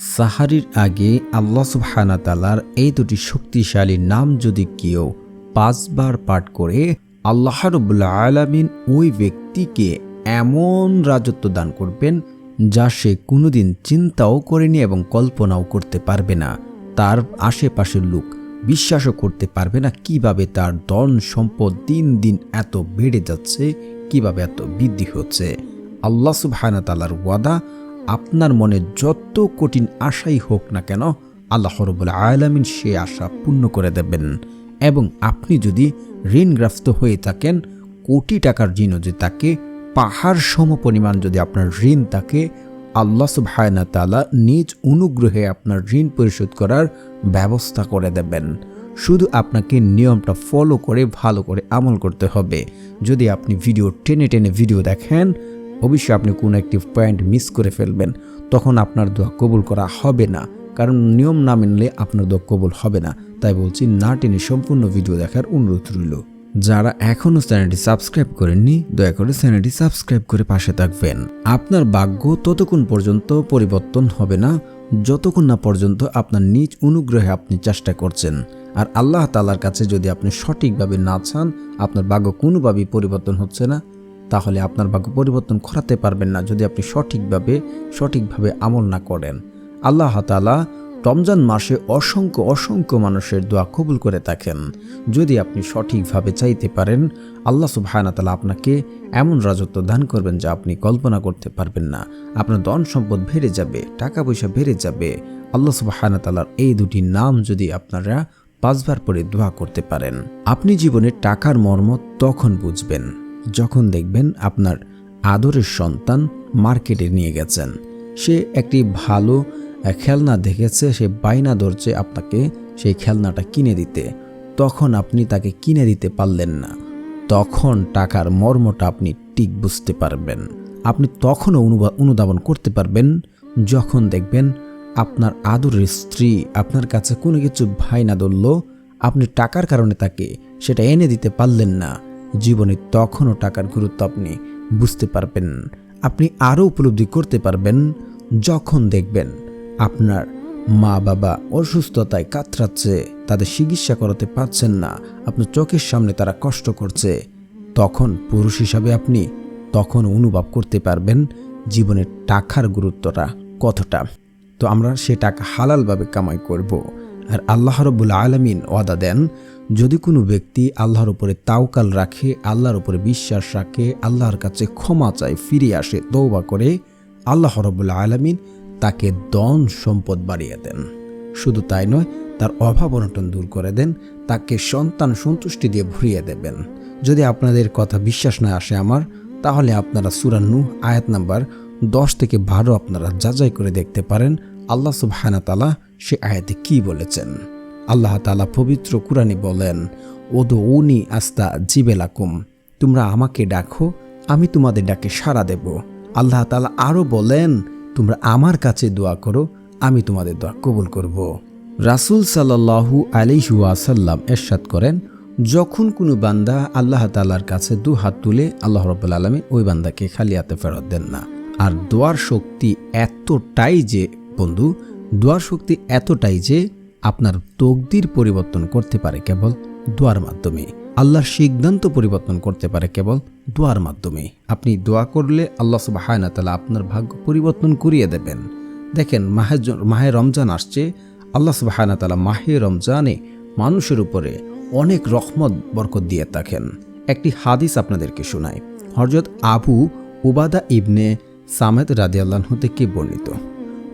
সাহারির আগে আল্লাহ সুবহানা তালার এই দুটি শক্তিশালী নাম যদি কেউ পাঁচবার পাঠ করে, আল্লাহ রবুল্লা আলামিন ওই ব্যক্তিকে এমন রাজত্ব দান করবেন যা সে কোনোদিন চিন্তাও করেনি এবং কল্পনাও করতে পারবে না। তার আশেপাশের লোক বিশ্বাসও করতে পারবে না কীভাবে তার ধন সম্পদ দিন দিন এত বেড়ে যাচ্ছে, কীভাবে এত বৃদ্ধি হচ্ছে। আল্লাহ সুবহানা তালার ওয়াদা আপনার মনে যত কঠিন আশাই হোক না কেন, আল্লাহ রবুল আয়ালামিন সে আশা পূর্ণ করে দেবেন। এবং আপনি যদি ঋণগ্রস্ত হয়ে থাকেন, কোটি টাকার ঋণও যে তাকে, পাহাড় সম পরিমাণ যদি আপনার ঋণ তাকে, আল্লাহ সুবহানা তালা নিজ অনুগ্রহে আপনার ঋণ পরিশোধ করার ব্যবস্থা করে দেবেন। শুধু আপনাকে নিয়মটা ফলো করে, ভালো করে আমল করতে হবে। যদি আপনি ভিডিও টেনে টেনে ভিডিও দেখেন অবশ্যই আপনি কোনো একটি পয়েন্ট মিস করে ফেলবেন, তখন আপনার দোয়া কবুল করা হবে না। কারণ নিয়ম না মেনলে আপনার দোয়া কবুল হবে না। তাই বলছি, না টেনে সম্পূর্ণ ভিডিও দেখার অনুরোধ রইল। যারা এখনও চ্যানেলটি সাবস্ক্রাইব করেননি, দয়া করে চ্যানেলটি সাবস্ক্রাইব করে পাশে থাকবেন। আপনার ভাগ্য ততক্ষণ পর্যন্ত পরিবর্তন হবে না, যতক্ষণ না পর্যন্ত আপনার নিজ অনুগ্রহে আপনি চেষ্টা করছেন। আর আল্লাহ তালার কাছে যদি আপনি সঠিকভাবে না চান, আপনার ভাগ্য কোনোভাবেই পরিবর্তন হচ্ছে না। তাহলে আপনার ভাগ্য পরিবর্তন করাতে পারবেন না যদি আপনি সঠিকভাবে সঠিকভাবে আমল না করেন। আল্লাহ তালা রমজান মাসে অসংখ্য অসংখ্য মানুষের দোয়া কবুল করে থাকেন। যদি আপনি সঠিকভাবে চাইতে পারেন, আল্লাহ সুবাহানা তালা আপনাকে এমন রাজত্ব দান করবেন যা আপনি কল্পনা করতে পারবেন না। আপনার ধন সম্পদ বেড়ে যাবে, টাকা পয়সা বেড়ে যাবে। আল্লাহ সুবাহানা তালার এই দুটি নাম যদি আপনারা পাঁচবার পরে দোয়া করতে পারেন, আপনি জীবনে টাকার মর্ম তখন বুঝবেন। যখন দেখবেন আপনার আদরের সন্তান মার্কেটে নিয়ে গেছেন, সে একটি ভালো খেলনা দেখেছে, সে বাইনা ধরছে আপনাকে সেই খেলনাটা কিনে দিতে। তখন আপনি তাকে কিনে দিতে পারলেন না। তখন টাকার মর্মটা আপনি ঠিক বুঝতে পারবেন। আপনি তখনও অনুধাবন করতে পারবেন যখন দেখবেন আপনার আদরের স্ত্রী আপনার কাছে কোনো কিছু ভাই না ধরল, আপনি টাকার কারণে তাকে সেটা এনে দিতে পারলেন না। জীবনে তখনও টাকার গুরুত্ব আপনি বুঝতে পারবেন আপনি আরও উপলব্ধি করতে পারবেন যখন দেখবেন আপনার মা বাবা অসুস্থতায় কাতরাচ্ছে, তাদের চিকিৎসা করাতে পারছেন না, আপনার চোখের সামনে তারা কষ্ট করছে, তখন পুরুষ হিসাবে আপনি তখন অনুভব করতে পারবেন জীবনের টাকার গুরুত্বটা কতটা তো আমরা সে টাকা হালালভাবে কামাই করব। আর আল্লাহ রব্বুল আলমিন ওয়াদা দেন যদি কোনো ব্যক্তি আল্লাহর উপরে তাওকাল রাখে, আল্লাহর উপরে বিশ্বাস রাখে, আল্লাহর কাছে ক্ষমা চায় ফিরে আসে তৌবা করে, আল্লাহ রব্বুল আলমিন তাকে দন সম্পদ বাড়িয়ে দেন। শুধু তাই নয়, তার অভাব অনটন দূর করে দেন, তাকে সন্তান সন্তুষ্টি দিয়ে ভরিয়ে দেবেন। যদি আপনাদের কথা বিশ্বাস না আসে আমার, তাহলে আপনারা সুরান্নু আয়াত নাম্বার দশ থেকে বারো আপনারা যাচাই করে দেখতে পারেন আল্লাহ সুবহানা তালা সে আয়াতে কি বলেছেন। আল্লাহ তালা পবিত্র কুরানি বলেন ওদো উনি আস্তা জিবেলাকুম, তোমরা আমাকে ডাকো, আমি তোমাদের ডাকে সাড়া দেব। আল্লাহ তালা আরও বলেন, তোমরা আমার কাছে দোয়া করো, আমি তোমাদের দোয়া কবুল করব। রাসুল সাল্লাহু আলিহাসাল্লাম এরশাদ করেন, যখন কোনো বান্দা আল্লাহ তালার কাছে দু হাত তুলে, আল্লাহ রব্বুল আলমী ওই বান্দাকে খালি হাতে ফেরত দেন না। আর দোয়ার শক্তি এতটাই যে, বন্ধু, দোয়ার শক্তি এতটাই যে আপনার তকদির পরিবর্তন করতে পারে কেবল দোয়ার মাধ্যমে। আল্লাহর সিদ্ধান্ত পরিবর্তন করতে পারে কেবল দোয়ার মাধ্যমে। আপনি দোয়া করলে আল্লাহ সুবাহায়না তালা আপনার ভাগ্য পরিবর্তন করিয়ে দেবেন। দেখেন, মাহে মাহে রমজান আসছে। আল্লাহ সুবাহায়না তালা মাহে রমজানে মানুষের উপরে অনেক রহমত, বরকত দিয়ে থাকেন। একটি হাদিস আপনাদেরকে শোনায় হরজত আবু উবাদা ইবনে সামেদ রাদিয়াল্লাহ থেকে বর্ণিত।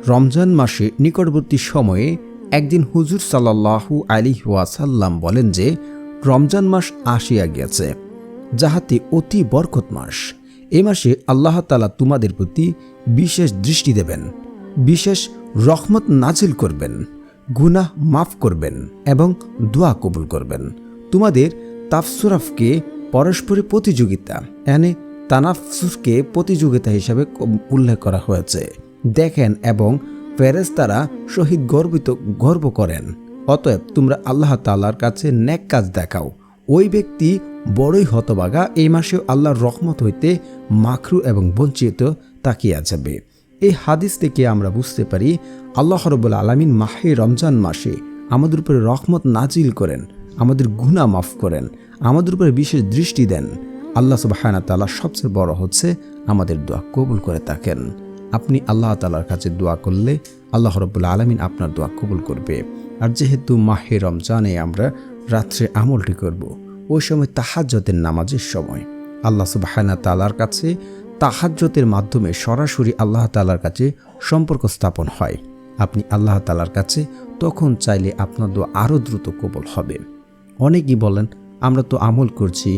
রমজান মাসে নিকটবর্তী সময়ে একদিন হুজুর সাল্লাহু আলী ওয়াসাল্লাম বলেন যে, রমজান মাস আসিয়া গিয়াছে, যাহাতে অতি বরকত মাস এ মাসে আল্লাহ তালা তোমাদের প্রতি বিশেষ দৃষ্টি দেবেন, বিশেষ রহমত নাজিল করবেন, গুনাহ মাফ করবেন এবং দোয়া কবুল করবেন। তোমাদের তাফসুরাফকে পরস্পরে প্রতিযোগিতা এনে তানাফসুরকে প্রতিযোগিতা হিসাবে উল্লেখ করা হয়েছে। দেখেন এবং ফেরেস্তারা শহীদ গর্বিত, গর্ব করেন। অতএব তোমরা আল্লাহ তাল্লার কাছে নেক কাজ দেখাও। ওই ব্যক্তি বড়ই হতবাগা এই মাসেও আল্লাহর রহমত হইতে মাখরু এবং বঞ্চিত তাকিয়া যাবে। এই হাদিস থেকে আমরা বুঝতে পারি, আল্লাহ রব্বুল আলমিন মাহে রমজান মাসে আমাদের উপরে রহমত নাজিল করেন, আমাদের গুণা মাফ করেন, আমাদের উপরে বিশেষ দৃষ্টি দেন। আল্লাহ সুবাহানা তালা সবচেয়ে বড় হচ্ছে আমাদের দোয়া কবুল করে থাকেন। আপনি আল্লাহ তালার কাছে দোয়া করলে আল্লাহ রব্বুল আলমিন আপনার দোয়া কবুল করবে। আর যেহেতু মাহে রমজানে আমরা রাত্রে আমলটি করব, ওই সময় তাহাজ্যতের নামাজের সময়। আল্লাহ সুবাহানা তালার কাছে তাহাজ্যতের মাধ্যমে সরাসরি আল্লাহ তালার কাছে সম্পর্ক স্থাপন হয়। আপনি আল্লাহ তালার কাছে তখন চাইলে আপনার দোয়া আরও দ্রুত কবল হবে। অনেকেই বলেন, আমরা তো আমল করছি,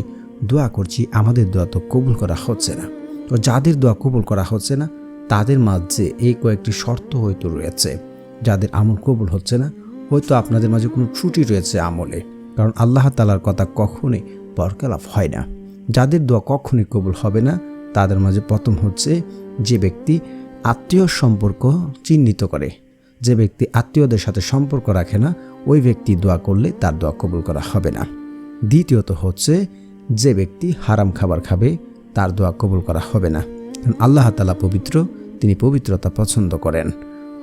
দোয়া করছি, আমাদের দোয়া তো কবুল করা হচ্ছে না। তো যাদের দোয়া কবুল করা হচ্ছে না তাদের মাঝে এই কয়েকটি শর্ত হয়তো রয়েছে। যাদের আমল কবুল হচ্ছে না, হয়তো আপনাদের মাঝে কোনো ত্রুটি রয়েছে আমলে। কারণ আল্লাহ তালার কথা কখনই বরকালাপ হয় না। যাদের দোয়া কখনই কবুল হবে না, তাদের মাঝে প্রথম হচ্ছে যে ব্যক্তি আত্মীয় সম্পর্ক চিহ্নিত করে। যে ব্যক্তি আত্মীয়দের সাথে সম্পর্ক রাখে না, ওই ব্যক্তি দোয়া করলে তার দোয়া কবুল করা হবে না। দ্বিতীয়ত হচ্ছে যে ব্যক্তি হারাম খাবার খাবে, তার দোয়া কবুল করা হবে না। আল্লাহ তালা পবিত্র তিনি পবিত্রতা পছন্দ করেন।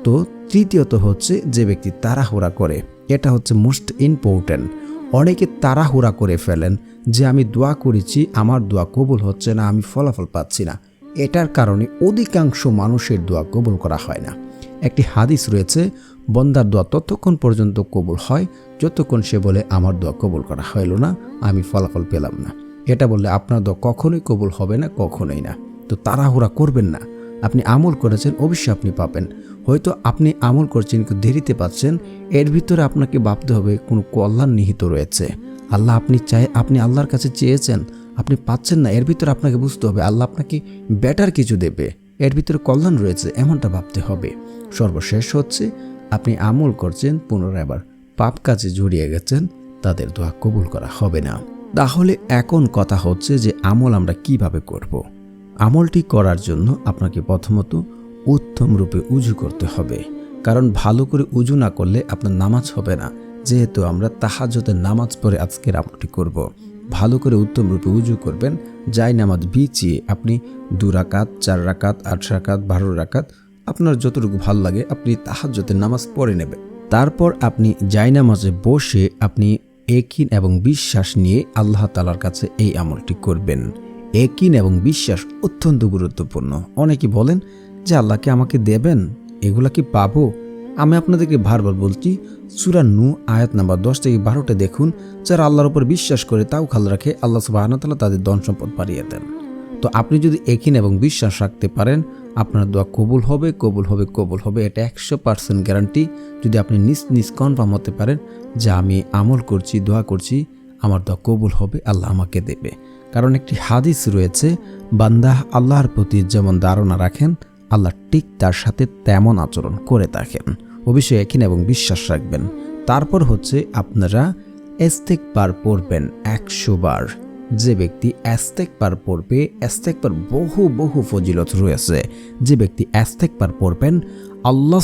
তো তৃতীয়ত হচ্ছে যে ব্যক্তি তাড়াহুড়া করে, এটা হচ্ছে মোস্ট ইম্পর্ট্যান্ট অনেকে তাড়াহুড়া করে ফেলেন যে আমি দোয়া করেছি, আমার দোয়া কবুল হচ্ছে না, আমি ফলাফল পাচ্ছি না। এটার কারণে অধিকাংশ মানুষের দোয়া কবুল করা হয় না। একটি হাদিস রয়েছে, বন্দার দোয়া ততক্ষণ পর্যন্ত কবুল হয়, যতক্ষণ সে বলে, আমার দোয়া কবুল করা হইল না, আমি ফলাফল পেলাম না। এটা বললে আপনার দোয়া কখনোই কবুল হবে না, কখনোই না। তো তাড়াহুড়া করবেন না। আপনি আমল করেছেন, অবশ্যই আপনি পাবেন। হয়তো আপনি আমল করছেন কিন্তু দেরিতে পাচ্ছেন, এর ভিতরে আপনাকে ভাবতে হবে কোনো কল্যাণ নিহিত রয়েছে। আল্লাহ আপনি চাই, আপনি আল্লাহর কাছে চেয়েছেন, আপনি পাচ্ছেন না, এর ভিতরে আপনাকে বুঝতে হবে, আল্লাহ আপনাকে বেটার কিছু দেবে। এর ভিতরে কল্যাণ রয়েছে, এমনটা ভাবতে হবে। সর্বশেষ হচ্ছে, আপনি আমল করছেন, পুনরায় আবার পাপ কাজে জড়িয়ে গেছেন, তাদের দোয়া কবুল করা হবে না। তাহলে এখন কথা হচ্ছে যে আমল আমরা কীভাবে করব। আমলটি করার জন্য আপনাকে প্রথমত উত্তম রূপে উজু করতে হবে। কারণ ভালো করে উজু না করলে আপনার নামাজ হবে না। যেহেতু আমরা তাহাজতের নামাজ পড়ে আজকের আমলটি করব। ভালো করে উত্তম রূপে উজু করবেন। যাই নামাজ বিচিয়ে আপনি দু রাকাত, চার রাকাত, আট রাকাত, বারো রাকাত, আপনার যতটুকু ভালো লাগে আপনি তাহাজ্যতের নামাজ পড়ে নেবেন। তারপর আপনি জায়নামাজে বসে আপনি একিন এবং বিশ্বাস নিয়ে আল্লাহ তালার কাছে এই আমলটি করবেন। একিন এবং বিশ্বাস অত্যন্ত গুরুত্বপূর্ণ। অনেকে বলেন যে আল্লাহকে আমাকে দেবেন? এগুলা কি পাবো? আমি আপনাদেরকে বারবার বলছি, সুরা নু আয়াত নাম্বার দশ থেকে বারোটা দেখুন, যারা আল্লাহর উপর বিশ্বাস করে তাও খাল রাখে, আল্লাহ সুবাহতাল্লাহ তাদের ধন সম্পদ বাড়িয়ে দেন। তো আপনি যদি একিন এবং বিশ্বাস রাখতে পারেন, আপনার দোয়া কবুল হবে কবুল হবে কবুল হবে, এটা একশো পার্সেন্ট গ্যারান্টি যদি আপনি নিজ নিজ কনফার্ম হতে পারেন যে আমি আমল করছি, দোয়া করছি, আমার দোয়া কবুল হবে, আল্লাহ আমাকে দেবে। কারণ একটি হাদিস রয়েছে বান্দা আল্লাহর প্রতি যেমন ধারণা রাখেন, আল্লাহ ঠিক তার সাথে তেমন আচরণ করে থাকেন। অবশ্যই একিন এবং বিশ্বাস রাখবেন। তারপর হচ্ছে আপনারা এস্তেক পার পড়বেন একশো বার। যে ব্যক্তি অ্যাস্তেক পার পড়বে অ্যাস্তেক পার বহু বহু ফজিলত রয়েছে। যে ব্যক্তি অ্যাস্তেক পার পড়বেন, আল্লাহ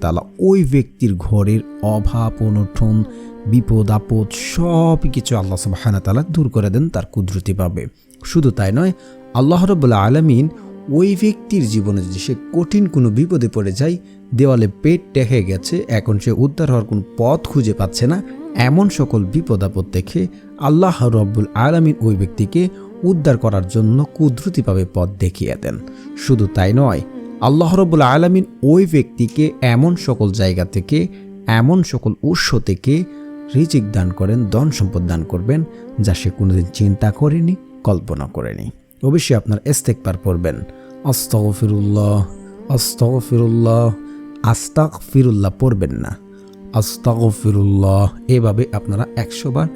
তালা ওই ব্যক্তির ঘরের অভাব অনঠন বিপদ, আপদ সব কিছু আল্লাহ সুবাহায়না তালা দূর করে দেন তার কুদরতিভাবে শুধু তাই নয়, আল্লাহ রবুল্লা আলমিন ওই ব্যক্তির জীবনে যদি সে কঠিন কোনো বিপদে পড়ে যায়, দেওয়ালে পেট টেকে গেছে, এখন সে উদ্ধার হওয়ার কোনো পথ খুঁজে পাচ্ছে না, এমন সকল বিপদ, আপদ দেখে আল্লাহ রব্বুল আলমিন ওই ব্যক্তিকে উদ্ধার করার জন্য কুদরতিভাবে পথ দেখিয়ে দেন। শুধু তাই নয়, আল্লাহ রব্বুল আলমিন ওই ব্যক্তিকে এমন সকল জায়গা থেকে, এমন সকল উৎস থেকে রিজিক দান করেন, ধন সম্পদ দান করবেন, যা সে কোনোদিন চিন্তা করেনি, কল্পনা করেনি। অবশ্যই আপনার ইস্তেকবার পড়বেন। আস্তগফিরুল্লাহ আস্তগফিরুল্লাহ আস্তাক ফিরুল্লাহ পড়বেন না। আস্তাগফিরুল্লাহ, এভাবে আপনারা একশো বার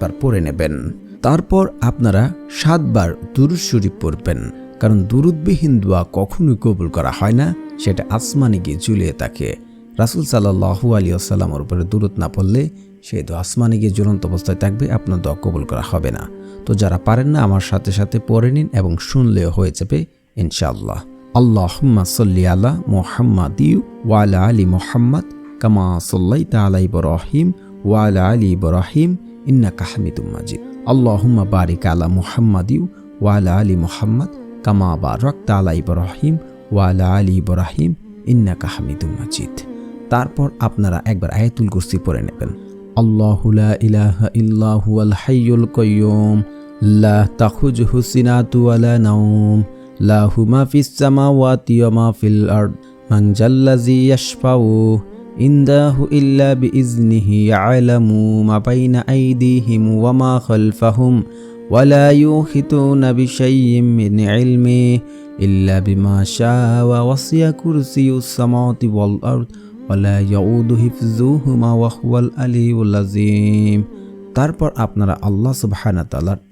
পার পড়ে নেবেন। তারপর আপনারা সাতবার দুরুদ শরীফ পড়বেন। কারণ দুরুদবিহীন দোয়া কখনোই কবুল করা হয় না, সেটা আসমানে গিয়ে ঝুলিয়ে থাকে। রাসুল সাল্লাহু আলী আসাল্লামর উপরে দূরত না পড়লে সেই দোয়া আসমানে গিয়ে জ্বলন্ত অবস্থায় থাকবে, আপনার দোয়া কবুল করা হবে না। তো যারা পারেন না, আমার সাথে সাথে পড়ে নিন এবং শুনলেও হয়ে যাবে, ইনশাআল্লাহ। আল্লাহুম্মা সল্লি আলা মোহাম্মদ ইউ ওয়ালা আলী মোহাম্মদ, কামা সল্লাই তালা ইব্রাহিম ওয়ালা আলী ইব্রাহিম ইন্না হামিদুম মাজিদ। আল্লাহুম্মা বারিক আলা মোহাম্মদ ইউ ওয়ালা আলী মোহাম্মদ, কামা বারাক তালা ইব্রাহিম ওয়ালা আলী ইব্রাহিম, ইন্নাকা হামিদুল মাজিদ। তারপর আপনারা একবার আয়াতুল কুরসি পড়ে নেবেন। الله لا إله إلا هو الحي القيوم لا تخرجه سنة ولا نوم له ما في السماوات وما في الأرض من ذا الذي يشفع عنده إلا بإذنه يعلم ما بين أيديهم وما خلفهم ولا يوحتون بشيء من علمه إلا بما شاء ووصي كرسي السماوات والأرض ইয়াউদু তারপর আপনারা আল্লাহ সুবাহানা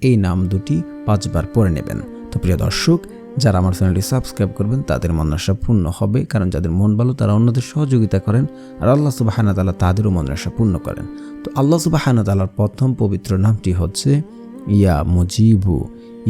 এই নাম দুটি পাঁচবার পড়ে নেবেন। তো প্রিয় দর্শক, যারা আমার চ্যানেলটি সাবস্ক্রাইব করবেন, তাদের মনসা পূর্ণ হবে, কারণ যাদের মন ভালো, তারা অন্যদের সহযোগিতা করেন আর আল্লাহ সুবাহানা তালা তাদেরও মনসা পূর্ণ করেন। তো আল্লাহ সুবহানতালার প্রথম পবিত্র নামটি হচ্ছে ইয়া মুজিবু,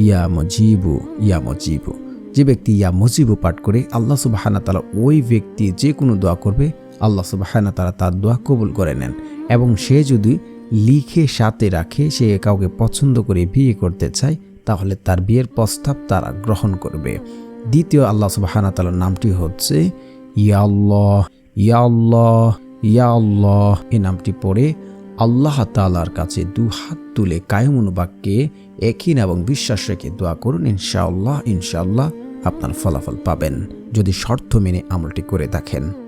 ইয়া মজিবু ইয়া মজিবু। যে ব্যক্তি ইয়া মজিবু পাঠ করে আল্লাহ সুবাহানা ওই ব্যক্তি যে কোনো দোয়া করবে আল্লাহ সুবাহানা তারা তার দোয়া কবুল করে নেন। এবং সে যদি লিখে, সাথে রাখে, সে কাউকে পছন্দ করে বিয়ে করতে চায়, তাহলে তার বিয়ের প্রস্তাব তারা গ্রহণ করবে। দ্বিতীয় আল্লাহ সুবাহানা তালার নামটি হচ্ছে ইয়া আল্লাহ ইয়া আল্লাহ ইয়া আল্লাহ। এই নামটি পড়ে আল্লাহ তালার কাছে দু হাত তুলে কায়মুন বাক্যে একিন এবং বিশ্বাস রেখে দোয়া করুন, ইনশাআল্লাহ ইনশাআল্লাহ আপনার ফলাফল পাবেন। যদি শর্ত মেনে আমলটি করে দেখেন